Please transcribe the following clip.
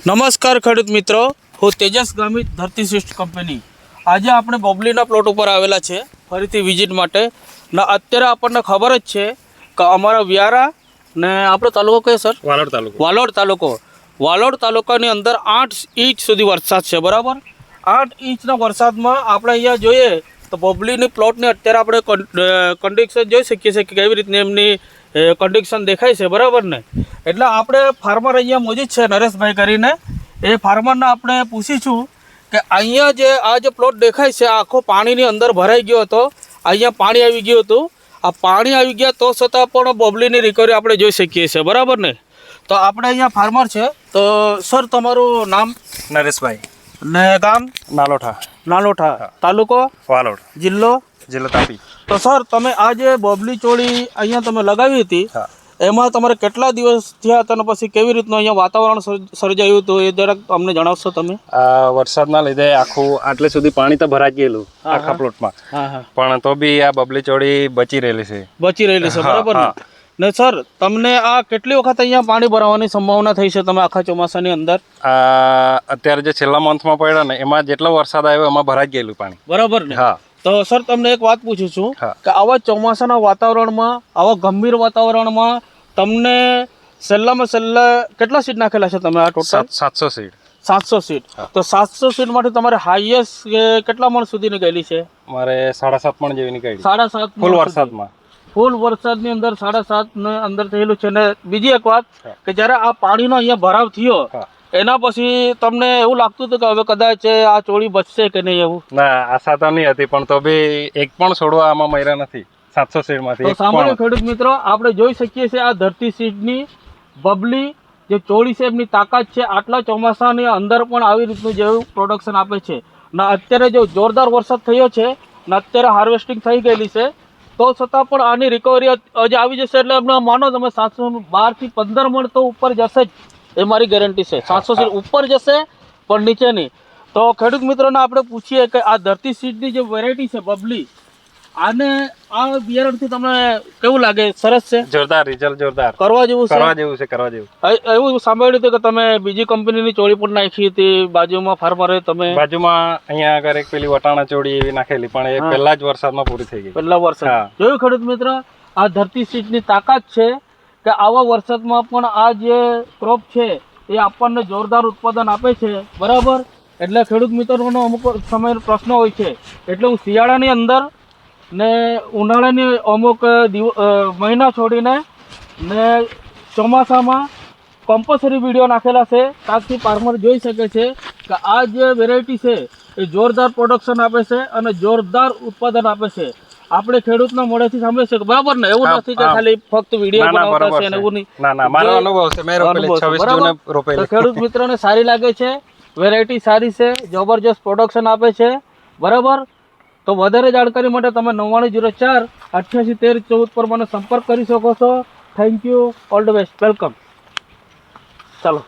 નમસ્કાર ખેડૂત મિત્રો હું તેજસ ગામિત ધરતી શ્રેષ્ઠ કંપની. આજે આપણે બબલીના પ્લોટ ઉપર આવેલા છે ફરીથી વિઝિટ માટે. ને અત્યારે આપણને ખબર જ છે કે અમારા વ્યારા ને આપણો તાલુકો કયો સર? વાલોડ તાલુકો. વાલોડ તાલુકો. વાલોડ તાલુકાની અંદર આઠ ઇંચ સુધી વરસાદ છે બરાબર? આઠ ઇંચના વરસાદમાં આપણે અહીંયા જોઈએ તો બબલીની પ્લોટની અત્યારે આપણે કન્ડિશન જોઈ શકીએ છીએ કે કેવી રીતની એમની કન્ડિશન દેખાય છે બરાબર ને? એટલે આપણે ફાર્મર અહીંયા મોજી છે નરેશભાઈ કરીને. એ ફાર્મરને આપણે પૂછીશું કે અહીંયા જે આ જે પ્લોટ દેખાય છે આખો પાણીની અંદર ભરાઈ ગયો હતો અહીંયા પાણી આવી ગયું હતું. આ પાણી આવી ગયા તો છતાં પણ બબલીની રિકવરી આપણે જોઈ શકીએ છીએ બરાબર ને? તો આપણે અહીંયા ફાર્મર છે તો સર તમારું નામ? નરેશભાઈ. ને ગામ? નાલોઠા. નાલોઠા તાલુકો વાલોડ. જિલ્લો જિલ્લો તાપી. તો સર તમે આ જે બબલી ચોળી અહીંયા તમે લગાવી હતી એમાં તમારે કેટલા દિવસ થયા હતા પછી કેવી રીતનું અહીંયા વાતાવરણ સર્જાયું હતું એ જરાક અમને જણાવશો તમે? આ વરસાદના લીધે આખું આટલે સુધી પાણી તો ભરાઈ ગયેલું આખા પ્લોટમાં. પણ તો બી આ બબલી ચોળી બચી રહેલી છે. બચી રહેલી છે બરાબર ને. ને સર તમને આ કેટલી વખત અહીંયા પાણી ભરાવાની સંભાવના થઈ છે તમે આખા ચોમાસાની અંદર? અત્યારે જે છેલ્લા મંથમાં પડ્યા ને એમાં જેટલો વરસાદ આવ્યો એમાં ભરાઈ ગયેલું પાણી. બરાબર ને? હા. તો સર તમને એક વાત પૂછું છું કે આવા ચોમાસાના વાતાવરણમાં આવા ગંભીર વાતાવરણમાં તમને છેલ્લામાં છેલ્લા કેટલા સીટ નાખેલા છે તમે આ ટોટલ સાતસો સીટ સાતસો સીટ તો સાતસો સીટ માટે તમારે હાઈએસ્ટ કેટલા મણ સુધી નીકળેલી છે? મારે સાડા સાત મણ જેવી નીકળી સાડા સાત ફૂલ વરસાદમાં. ફૂલ વરસાદની અંદર સાડા સાત ને અંદર થયેલું છે. ને બીજી એક વાત કે જ્યારે આ પાણીનો અહીંયા ભરાવ થયો એના પછી તમને એવું લાગતું હતું કે હવે કદાચ આ ચોળી બચશે કે નહીં એવું? ના આશા તો નહીં હતી પણ તો બી એક પણ છોડવા આમાં મર્યા નથી. સાતસો સીડમાંથી સામાન્ય ખેડૂત મિત્રો આપણે જોઈ શકીએ છીએ આ ધરતી સીડની બબલી જે ચોળી છે એમની તાકાત છે. આટલા ચોમાસાની અંદર પણ આવી રીતનું જેવું પ્રોડક્શન આપે છે. ને અત્યારે જો જોરદાર વરસાદ થયો છે ને અત્યારે હાર્વેસ્ટિંગ થઈ ગયેલી છે તો છતાં પણ આની રિકવરી હજી આવી જશે એટલે એમને માનો તમે સાતસો બારથી પંદર મણ તો ઉપર જશે જ. એ મારી ગેરંટી છે. સાતસો ઉપર જશે, પણ નીચે નહીં તો ખેડૂત મિત્રોને આપણે પૂછીએ કે આ ધરતી સીડની જે વેરાયટી છે બબલી આને આ બિયારણથી તમને કેવું લાગે? સરસ છે? જોરદાર રિઝલ્ટ જોરદાર. કરવા જેવું છે? કરવા જેવું છે કરવા જેવું. એવું સાંભળ્યું હતું કે તમે બીજી કંપનીની ચોળી પણ નાખી હતી બાજુમાં ફાર્મરે તમે બાજુમાં અહીંયા આગળ એક પેલી વટાણા ચોળી એવી નાખેલી પણ એ પહેલા જ વરસાદમાં પૂરી થઈ ગઈ. પહેલા વરસાદ. જોયું ખેડૂત મિત્ર? આ ધરતી સીટની તાકાત છે કે આવા વરસાદમાં પણ આ જે ક્રોપ છે એ આપણને જોરદાર ઉત્પાદન આપે છે. બરાબર? એટલે ખેડૂત મિત્રોનો અમુક સમય પ્રશ્ન હોય છે. એટલે હું શિયાળાની અંદર ને ઉનાળાની અમુક મહિના છોડીને ને ચોમાસામાં કમ્પલસરી વીડિયો નાખેલા છે. તાકથી ફાર્મર જોઈ શકે છે કે આ જે વેરાયટી છે એ જોરદાર પ્રોડક્શન આપે છે અને જોરદાર ઉત્પાદન આપે છે. આપણે ખેડૂતના મોઢેથી સાંભળે છે કે બરાબર ને? એવું નથી કે ખાલી ફક્ત વીડિયો બનાવતા છે એવું નહીં. ના ના મારો અનુભવ છે. મેં રોપેલી અનુભવ છે, છવ્વીસ બરાબર? જૂને રોપેલી. ખેડૂત મિત્રોને સારી લાગે છે. વેરાયટી સારી છે. જબરજસ્ત પ્રોડક્શન આપે છે. બરાબર? તો વધારે જાણકારી માટે તમે નવ્વાણું જીરો ચાર અઠ્યાસી તેર ચૌદ પર મને સંપર્ક કરી શકો છો. Thank you all the best welcome ચાલો.